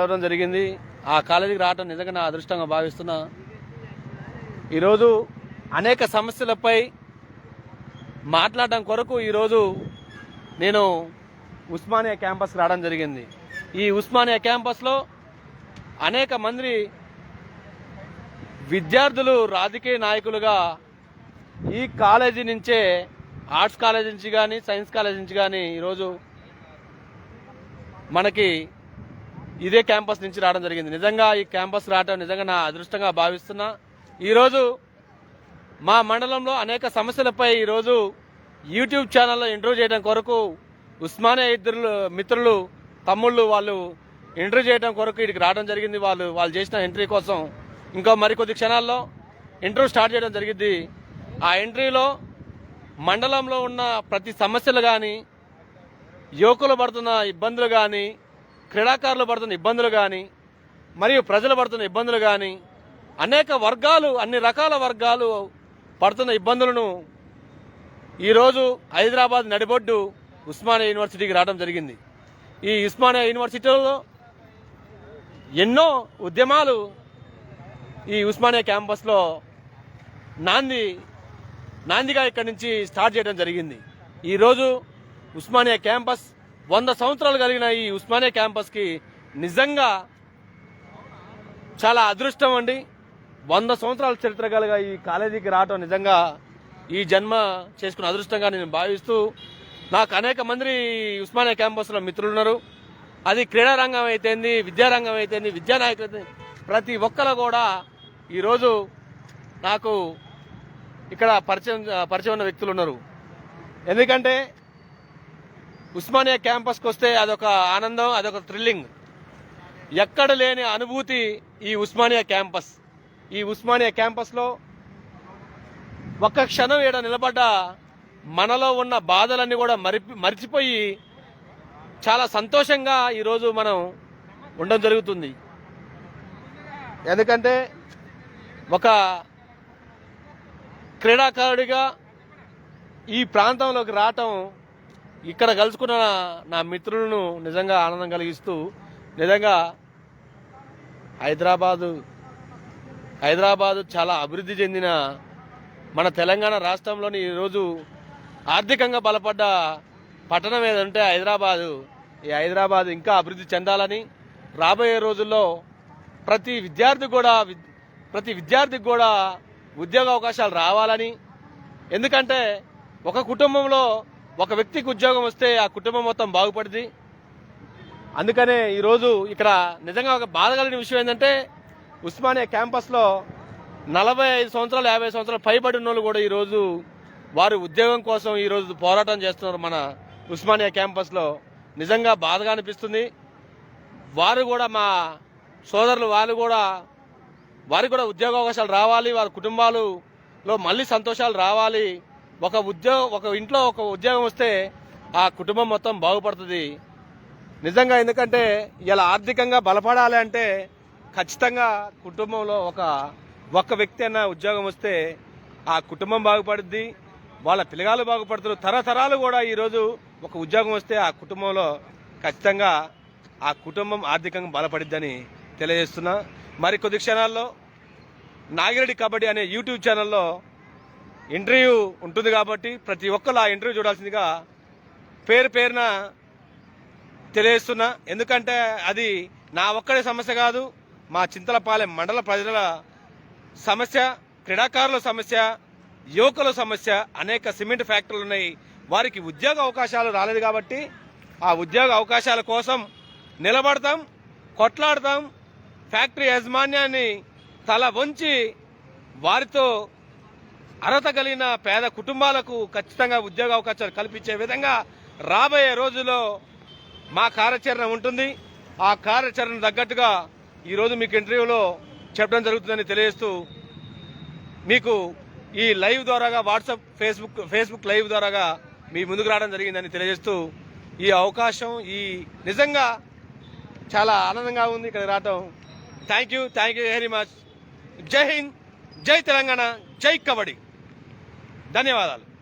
రావడం జరిగింది. ఆ కాలేజీకి రావడం నిజంగా నా అదృష్టంగా భావిస్తున్నా. ఈరోజు అనేక సమస్యలపై మాట్లాడడం కొరకు ఈరోజు నేను ఉస్మానియా క్యాంపస్కి రావడం జరిగింది. ఈ ఉస్మానియా క్యాంపస్లో అనేక మంది విద్యార్థులు రాజకీయ నాయకులుగా ఈ కాలేజీ నుంచే ఆర్ట్స్ కాలేజీ నుంచి కానీ సైన్స్ కాలేజ్ నుంచి కానీ ఈరోజు మనకి ఇదే క్యాంపస్ నుంచి రావడం జరిగింది. నిజంగా ఈ క్యాంపస్ రావడం నిజంగా నా అదృష్టంగా భావిస్తున్నా. ఈరోజు మా మండలంలో అనేక సమస్యలపై ఈరోజు యూట్యూబ్ ఛానల్లో ఇంటర్వ్యూ చేయడం కొరకు ఉస్మానియా ఇద్దరు మిత్రులు తమ్ముళ్ళు వాళ్ళు ఇంటర్వ్యూ చేయడం కొరకు ఇక్కడికి రావడం జరిగింది. వాళ్ళు వాళ్ళు చేసిన ఎంట్రీ కోసం ఇంకా మరికొద్ది క్షణాల్లో ఇంటర్వ్యూ స్టార్ట్ చేయడం జరిగింది. ఆ ఎంట్రీలో మండలంలో ఉన్న ప్రతి సమస్యలు కానీ యువకులు పడుతున్న ఇబ్బందులు కానీ క్రీడాకారులు పడుతున్న ఇబ్బందులు కానీ మరియు ప్రజలు పడుతున్న ఇబ్బందులు కానీ అనేక వర్గాలు అన్ని రకాల వర్గాలు పడుతున్న ఇబ్బందులను ఈరోజు హైదరాబాద్ నడిబొడ్డు ఉస్మానియా యూనివర్సిటీకి రావడం జరిగింది. ఈ ఉస్మానియా యూనివర్సిటీలో ఎన్నో ఉద్యమాలు ఈ ఉస్మానియా క్యాంపస్లో నాంది నాందిగా ఇక్కడి నుంచి స్టార్ట్ చేయడం జరిగింది. ఈరోజు ఉస్మానియా క్యాంపస్ వంద సంవత్సరాలు కలిగిన ఈ ఉస్మానియా క్యాంపస్కి నిజంగా చాలా అదృష్టం అండి. వంద సంవత్సరాల చరిత్ర కలిగా ఈ కాలేజీకి రావటం నిజంగా ఈ జన్మ చేసుకున్న అదృష్టంగా నేను భావిస్తూ నాకు అనేక మంది ఉస్మానియా క్యాంపస్లో మిత్రులు ఉన్నారు అది క్రీడారంగం అయితేంది విద్యారంగం అయితేంది విద్యానాయకులు అయితే ప్రతి ఒక్కరు కూడా ఈరోజు నాకు ఇక్కడ పరిచయం పరిచయం ఉన్న వ్యక్తులు ఉన్నారు. ఎందుకంటే ఉస్మానియా క్యాంపస్కి వస్తే అదొక ఆనందం అదొక థ్రిల్లింగ్ ఎక్కడ లేని అనుభూతి ఈ ఉస్మానియా క్యాంపస్. ఈ ఉస్మానియా క్యాంపస్లో ఒక్క క్షణం ఈడ నిలబడ్డ మనలో ఉన్న బాధలన్నీ కూడా మరి మరిచిపోయి చాలా సంతోషంగా ఈరోజు మనం ఉండడం జరుగుతుంది. ఎందుకంటే ఒక క్రీడాకారుడిగా ఈ ప్రాంతంలోకి రావటం ఇక్కడ కలుసుకున్న నా మిత్రులను నిజంగా ఆనందం కలిగిస్తూ నిజంగా హైదరాబాదు హైదరాబాదు చాలా అభివృద్ధి చెందిన మన తెలంగాణ రాష్ట్రంలోని ఈరోజు ఆర్థికంగా బలపడ్డ పట్టణం ఏదంటే హైదరాబాదు. ఈ హైదరాబాద్ ఇంకా అభివృద్ధి చెందాలని రాబోయే రోజుల్లో ప్రతి విద్యార్థి కూడా ప్రతి విద్యార్థికి కూడా ఉద్యోగ అవకాశాలు రావాలని. ఎందుకంటే ఒక కుటుంబంలో ఒక వ్యక్తికి ఉద్యోగం వస్తే ఆ కుటుంబం మొత్తం బాగుపడింది అందుకనే ఈరోజు ఇక్కడ నిజంగా ఒక బాధ కలిగిన విషయం ఏంటంటే ఉస్మానియా క్యాంపస్లో నలభై ఐదు సంవత్సరాలు యాభై సంవత్సరాలు పైబడి ఉన్న వాళ్ళు కూడా ఈరోజు వారు ఉద్యోగం కోసం ఈరోజు పోరాటం చేస్తున్నారు మన ఉస్మానియా క్యాంపస్లో. నిజంగా బాధగా అనిపిస్తుంది. వారు కూడా మా సోదరులు వాళ్ళు కూడా వారికి కూడా ఉద్యోగ అవకాశాలు రావాలి వారి కుటుంబాలులో మళ్ళీ సంతోషాలు రావాలి. ఒక ఉద్యోగం ఒక ఇంట్లో ఒక ఉద్యోగం వస్తే ఆ కుటుంబం మొత్తం బాగుపడుతుంది. నిజంగా ఎందుకంటే ఇలా ఆర్థికంగా బలపడాలి అంటే ఖచ్చితంగా కుటుంబంలో ఒక ఒక్క వ్యక్తి అన్న ఉద్యోగం వస్తే ఆ కుటుంబం బాగుపడుద్ది వాళ్ళ పిల్లగాలు బాగుపడుతారు తరతరాలు కూడా ఈరోజు ఒక ఉద్యోగం వస్తే ఆ కుటుంబంలో ఖచ్చితంగా ఆ కుటుంబం ఆర్థికంగా బలపడిద్దని తెలియజేస్తున్నా. మరి కొద్ది క్షణాల్లో నాగిరెడ్డి కబడ్డీ అనే యూట్యూబ్ ఛానల్లో ఇంటర్వ్యూ ఉంటుంది కాబట్టి ప్రతి ఒక్కరు ఆ ఇంటర్వ్యూ చూడాల్సిందిగా పేరు పేరున తెలియస్తున్నా ఎందుకంటే అది నా ఒక్కడే సమస్య కాదు మా చింతలపాలెం మండల ప్రజల సమస్య క్రీడాకారుల సమస్య యువకుల సమస్య అనేక సిమెంట్ ఫ్యాక్టరీలు ఉన్నాయి. వారికి ఉద్యోగ అవకాశాలు రాలేదు కాబట్టి ఆ ఉద్యోగ అవకాశాల కోసం నిలబడతాం కొట్లాడతాం. ఫ్యాక్టరీ యాజమాన్యాన్ని తల వంచి వారితో అర్హత కలిగిన పేద కుటుంబాలకు ఖచ్చితంగా ఉద్యోగ అవకాశాలు కల్పించే విధంగా రాబోయే రోజుల్లో మా కార్యాచరణ ఉంటుంది. ఆ కార్యాచరణ తగ్గట్టుగా ఈరోజు మీకు ఇంటర్వ్యూలో చెప్పడం జరుగుతుందని తెలియజేస్తూ మీకు ఈ లైవ్ ద్వారాగా వాట్సాప్ ఫేస్బుక్ ఫేస్బుక్ లైవ్ ద్వారాగా మీ ముందుకు రావడం జరిగిందని తెలియజేస్తూ ఈ అవకాశం ఈ నిజంగా చాలా ఆనందంగా ఉంది ఇక్కడ రావటం. Thank you thank you very much Jai Hind Jai Telangana జై కబడ్డీ. ధన్యవాదాలు.